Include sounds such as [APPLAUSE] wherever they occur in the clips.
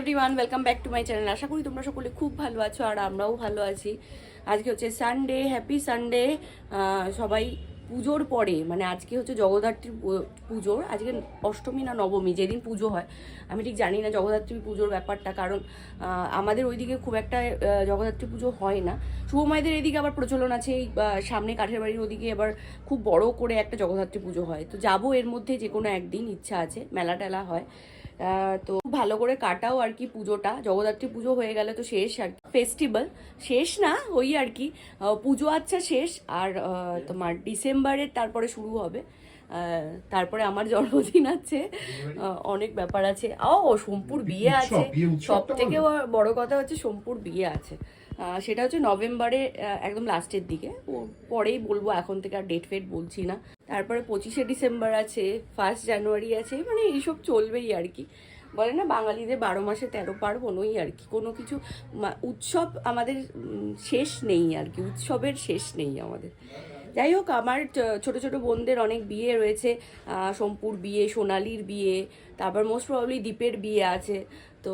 Everyone welcome back to my channel আশা করি তোমরা সকলে খুব ভালো আছো আর আমরাও ভালো আছি। আজকে হচ্ছে সানডে হ্যাপি সানডে সবাই পুজোর পরে মানে আজকে হচ্ছে জগদ্ধাত্রী পুজোর, আজকে অষ্টমী না নবমী, যেদিন পুজো হয়। আমি ঠিক জানি না জগদ্ধাত্রী পুজোর ব্যাপারটা, কারণ আমাদের ওইদিকে খুব একটা জগদ্ধাত্রী পুজো হয় না। শুভমাইদের এদিকে আবার প্রচলন আছে, এই সামনে কাঠের বাড়ির ওদিকে এবার খুব বড় করে একটা জগদ্ধাত্রী পুজো হয়। তো যাব এর মধ্যে যে কোনো একদিন, ইচ্ছা আছে মেলা টেলা হয়। তো খুব ভালো করে কাটাও আর কি পুজোটা। জগদ্ধাত্রী পুজো হয়ে গেলে তো শেষ আর ফেস্টিভ্যাল শেষ না ওই আর কি। পুজো আচ্ছা শেষ। আর তোমার ডিসেম্বরের তারপরে শুরু হবে। আহ, তারপরে আমার জন্মদিন আছে। অনেক ব্যাপার আছে। ও সোমপুর বিয়ে আছে। সব থেকে বড় কথা হচ্ছে সোমপুর বিয়ে আছে। সেটা হচ্ছে নভেম্বরে একদম লাস্টের দিকে। পরেই বলব এখন থেকে আর ডেট ফেট বলছি না। তারপরে পঁচিশে ডিসেম্বর আছে ফার্স্ট জানুয়ারি আছে মানে এইসব চলবেই আর কি। বলে না বাঙালিদের বারো মাসে তেরো পার্বণ ওই আর কি। কোনো কিছু উৎসব আমাদের শেষ নেই আর কি উৎসবের শেষ নেই আমাদের। যাই হোক আমার ছোট ছোট বোনদের অনেক বিয়ে রয়েছে। সোমপুর বিয়ে সোনালির বিয়ে তারপর মোস্ট প্রবাবলি দ্বীপের বিয়ে আছে। তো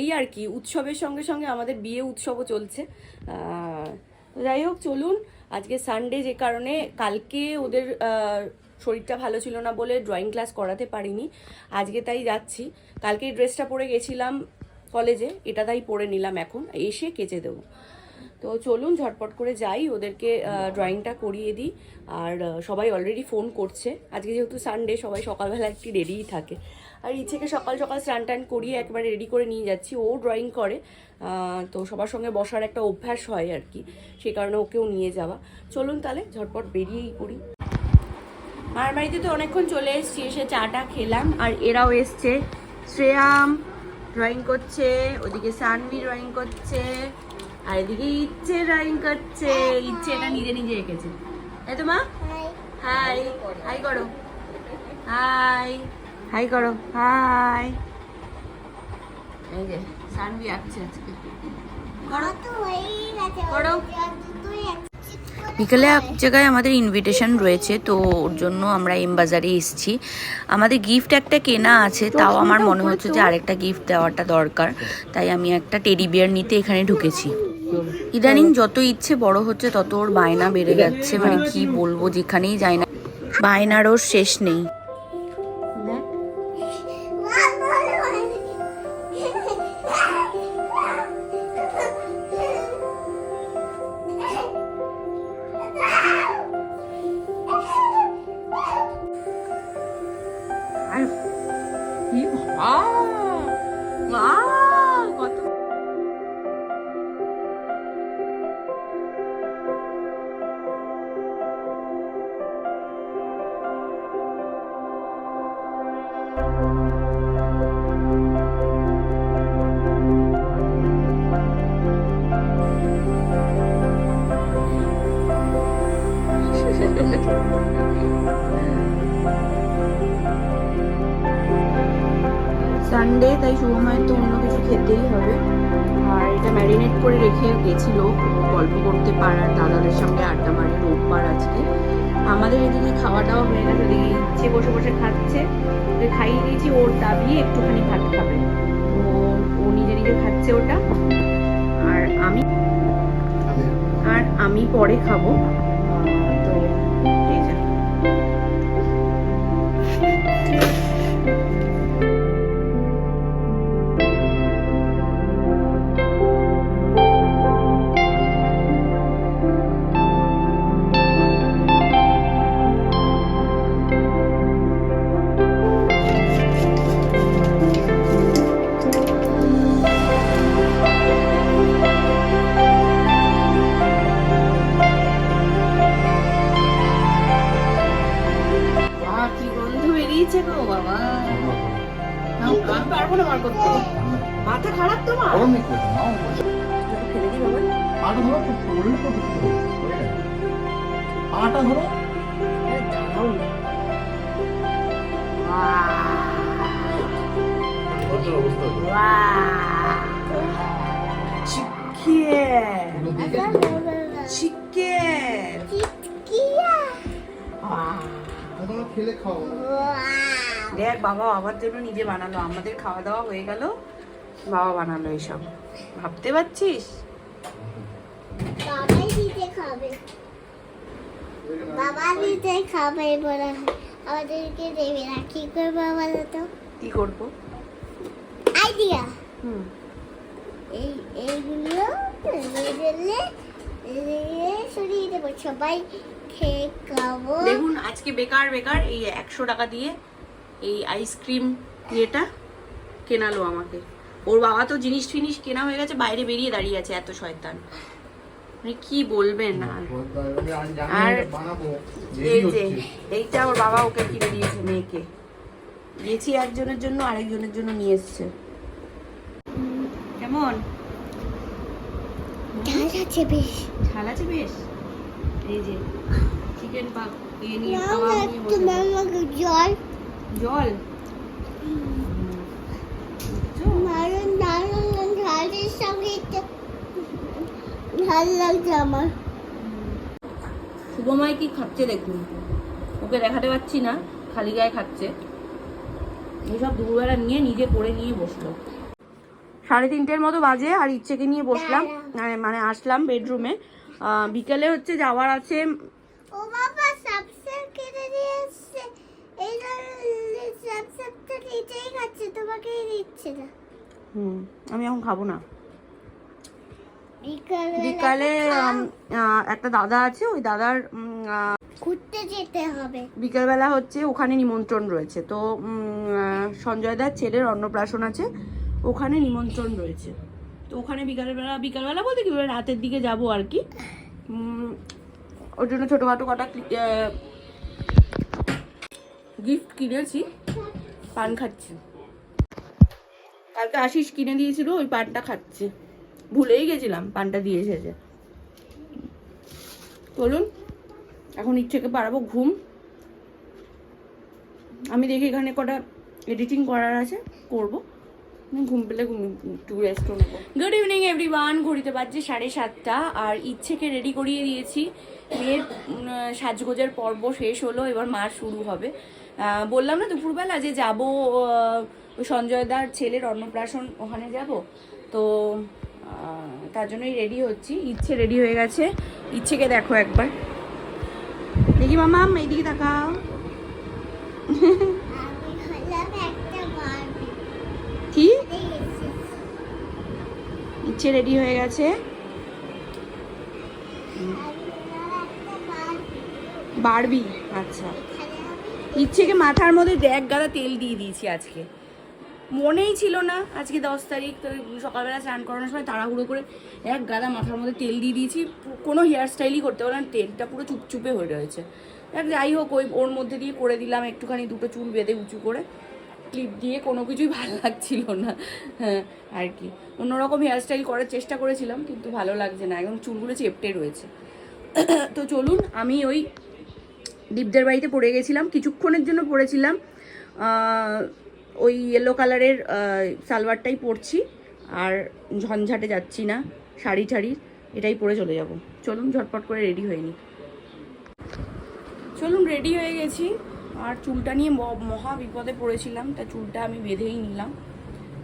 এই আর কি, উৎসবের সঙ্গে সঙ্গে আমাদের বিয়ে উৎসবও চলছে। যাই হোক, চলুন, আজকে সানডে যে কারণে কালকে ওদের শরীরটা ভালো ছিল না বলে ড্রয়িং ক্লাস করাতে পারিনি। আজকে তাই যাচ্ছি। কালকে ড্রেসটা পরে গেছিলাম কলেজে এটা তাই পরে নিলাম এখন, এসে কেচে দেবো। তো চলুন ঝটপট করে যাই, ওদেরকে ড্রয়িংটা করিয়ে দিই। আর সবাই অলরেডি ফোন করছে। আজকে যেহেতু সানডে সবাই সকালবেলা একটি রেডিই থাকে। আর ইচ্ছেকে সকাল সকাল স্নান টান করিয়ে একবারে রেডি করে নিয়ে যাচ্ছি। ও ড্রয়িং করে তো সবার সঙ্গে বসার একটা অভ্যাস হয় আর কি। সেই কারণে ওকেও নিয়ে যাওয়া। চলুন তাহলে ঝটপট বেরিয়েই পড়ি। মার বাড়িতে তো অনেকক্ষণ চলে এসেছি, এসে চাটা খেলাম। আর এরাও এসছে। শ্রেয়াম ড্রয়িং করছে, ওদিকে সানভি ড্রয়িং করছে। আর এদিকে ইচ্ছে ড্রয়িং করছে ইচ্ছে এটা নিজে নিজে এঁকেছে। তাই তো মা? হাই হাই করো। হাই হাই করো। হাই এই যে সানভি আঁকছে আজকে। করো। বিকেলে এক জায়গায় আমাদের ইনভিটেশন রয়েছে তো ওর জন্য আমরা এম বাজারে এসেছি। আমাদের গিফট একটা কেনা আছে তাও আমার মনে হচ্ছে যে আরেকটা গিফট দেওয়াটা দরকার। তাই আমি একটা টেডি বিয়ার নিতে এখানে ঢুকেছি। ইদানিং যত ইচ্ছে বড় হচ্ছে, তত ওর বায়না বেড়ে যাচ্ছে। মানে কি বলব, যেখানেই যায় না বায়নারও শেষ নেই। সানডে তাই শুভময়ের তো অন্য কিছু খেতেই হবে। আর এটা ম্যারিনেট করে রেখে গেছিল গল্প করতে পারার দাদাদের সঙ্গে আড্ডা মারি রোববার আজকে। আমাদের এদিকে খাওয়া দাওয়া হয়ে গেছে ওদিকে ইচ্ছে বসে বসে খাচ্ছে। খাইয়ে দিয়েছি ওর দাবি একটুখানি ভাত খাবে। ও ও নিজে নিজে খাচ্ছে ওটা। আর আমি আর আমি পরে খাব। করতে মাথা খারাপ তোমার গরম নেই করে নাও ফেলে দিই বাবা পাটা ধরো তো পড়লে তো পাটা ধরো আরে দাঁড়াও না। Chicken. Chicken. আহ, তোমরা খেলে খাও দেখ বাবা আমার জন্য নিজে বানালো। আমাদের খাওয়া দাওয়া হয়ে গেল। বাবা বানালো এসব। ভাবতে পারছিস? বাবাই দিতে খাবে। বাবা দিতে খাবে বলা আমাদেরকে দেবে না। কি করব বলো তো কি করব? আইডিয়া। হুম। এই এইগুলো দিলে সরিয়ে দেবো। সবাই খেয়ে খাব। দেখুন আজকে বেকার বেকার এই একশো টাকা দিয়ে এই আইসক্রিম ইয়েটা কেনালো আমাকে। ওর বাবা তো জিনিস ফিনিস কেনা হয়ে গেছে বাইরে বেরিয়ে দাঁড়িয়ে আছে এত শয়তান। মানে কি বলবেন আর? আর এই যে এইটা ওর বাবা ওকে কিনে দিয়েছে মেয়েকে। গেছি একজনের জন্য আরেকজনের জন্য নিয়ে এসছে। কেমন? ঝাল আছে বেশ। ঝাল আছে বেশ? এই যে চিকেন পাক ইয়ে নিয়ে জল। জল। ঝালের সঙ্গে লাগছে আমার শুভময় কি খাচ্ছে দেখুন? ওকে দেখাতে পাচ্ছি না খালি গায়ে খাচ্ছে। এইসব দুপুরবেলা নিয়ে নিজে করে নিয়ে বসল। সাড়ে তিনটের মতো বাজে আর ইচ্ছেকে নিয়ে বসলাম। মানে- মানে আসলাম বেডরুমে। বিকেলে হচ্ছে যাওয়ার আছে ও বাবা সাবসেট কেটে দিয়ে এসছে এই সাবসেটটা নিজেই খাচ্ছে তোমাকেই দিচ্ছে না হুম আমি এখন খাব না। বিকালে একটা দাদা আছে ওই দাদার ঘুরতে যেতে হবে। বিকেলবেলা হচ্ছে ওখানে নিমন্ত্রণ রয়েছে। তো সঞ্জয় দার ছেলের অন্নপ্রাশন আছে ওখানে নিমন্ত্রণ রয়েছে। তো ওখানে বিকালবেলা বিকালবেলা বলতে কি রাতের দিকে যাব আর কি। ওর জন্য ছোটোখাটো কটা গিফট কিনেছি, পান খাচ্ছি। কালকে আশিস কিনে দিয়েছিল, ওই পানটা খাচ্ছি। ভুলেই গেছিলাম, পানটা দিয়ে এসেছে। বলুন এখন ইচ্ছেকে পারাবো ঘুম। আমি দেখি এখানে কটা এডিটিং করার আছে, করব। ঘুম পেলে একটু রেস্টও নেব। গুড ইভিনিং এভরিওয়ান ঘড়িতে বাজছে সাড়ে সাতটা আর ইচ্ছেকে রেডি করিয়ে দিয়েছি। উম, সাজগোজের পর্ব শেষ হলো এবার মার শুরু হবে। বললাম না দুপুরবেলা যে যাব আহ, ওই সঞ্জয় দার ছেলের অন্নপ্রাশন ওখানে যাব। তো তার জন্যই রেডি হচ্ছি। ইচ্ছে রেডি হয়ে গেছে। ইচ্ছেকে দেখো একবার। দেখি মামাম এইদিকে তাকাও [LAUGHS] আমি হলাম একটা বারবি কি? ইচ্ছে রেডি হয়ে গেছে। বারবি আচ্ছা। ইচ্ছেকে মাথার মধ্যে এক গাদা তেল দিয়ে দিয়েছি আজকে। মনেই ছিল না আজকে দশ তারিখ, তো সকালবেলা স্নান করানোর সময় তাড়াহুড়ো করে এক গাদা মাথার মধ্যে তেল দিয়ে দিয়েছি। কোনো হেয়ার স্টাইলই করতে পারলাম তেলটা পুরো চুপচুপে হয়ে রয়েছে। যাই হোক, ওই ওর মধ্যে দিয়ে করে দিলাম একটুখানি দুটো চুল বেঁধে উঁচু করে। ক্লিপ দিয়ে কোনো কিছুই ভালো লাগছিল না হ্যাঁ আর কি। অন্যরকম হেয়ার স্টাইল করার চেষ্টা করেছিলাম, কিন্তু ভালো লাগছে না, একদম চুলগুলো চেপটে রয়েছে। তো চলুন, আমি ওই দীপদের বাড়িতে পড়ে গেছিলাম, কিছুক্ষণের জন্য পড়েছিলাম ওই ইয়েলো কালারের সালোয়ারটাই পরছি, আর ঝঞ্ঝাটে যাচ্ছি না, শাড়ি ঠাড়ি, এটাই পরে চলে যাব। চলুন, ঝটপট করে রেডি হয়ে নি চলুন রেডি হয়ে গেছি। আর চুলটা নিয়ে মহা বিপদে পড়েছিলাম, তা চুলটা আমি বেঁধেই নিলাম।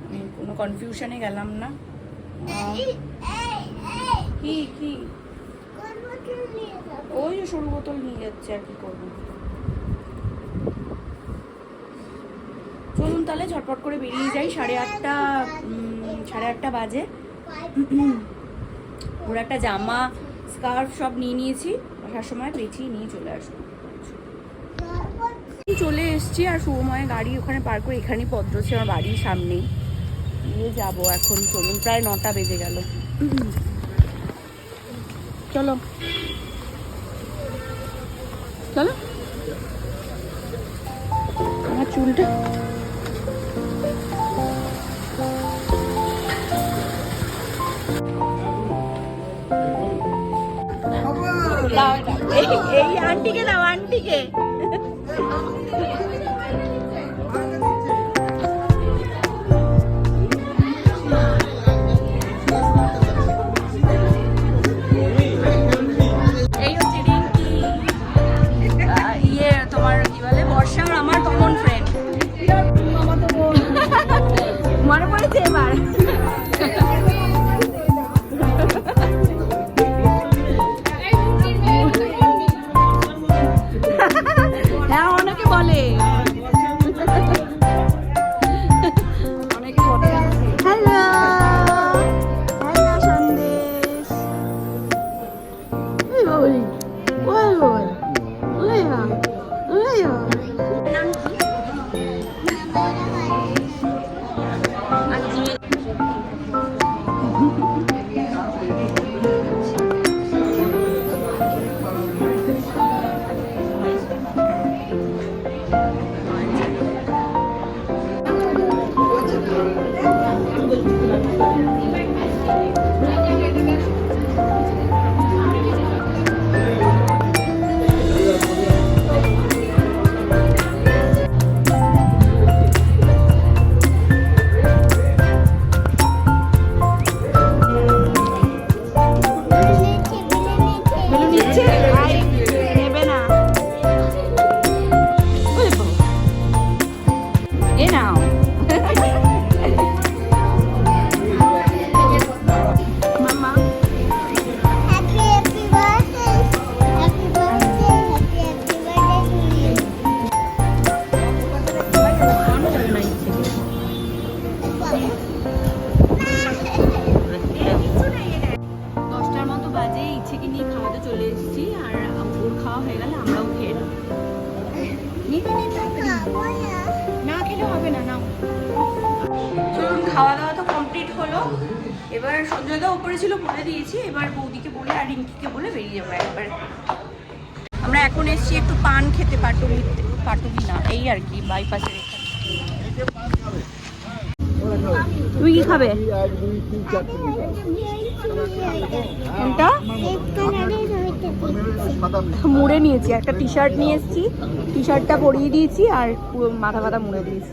আমি কোনো কনফিউশনে গেলাম না। কি কি? ওই যে সরু বোতল নিয়ে যাচ্ছে আর কি করব। চলুন তাহলে ঝটপট করে বেরিয়ে যাই, সাড়ে আটটা সাড়ে আটটা বাজে। ওর একটা জামা স্কার্ফ সব নিয়ে নিয়েছি আসার সময় পেঁচিয়ে নিয়ে চলে আসব। চলে এসেছি আর শুভময় গাড়ি ওখানে পার করে এখানেই পদ্মছে আমার বাড়ির সামনেই। নিয়ে যাব এখন চলুন প্রায় নটা বেজে গেল। চলো। চলো। আমার চুলটা। এই আন্টিকে দাও আন্টিকে। 啊好，এবার সঞ্জয়দা উপরে ছিল বলে দিয়েছি, এবার বৌদিকে বলে আর রিঙ্কিকে বলে বেরিয়ে যাব একবার। আমরা এখন এসেছি একটু পান খেতে, পাটুলি পাটুলি না, এই আর কি বাইপাসের তুই কি খাবে? মুড়ে নিয়েছি, একটা টি শার্ট নিয়ে এসেছি। টি শার্টটা পরিয়ে দিয়েছি আর মাথা ফাথা মুড়ে দিয়েছি।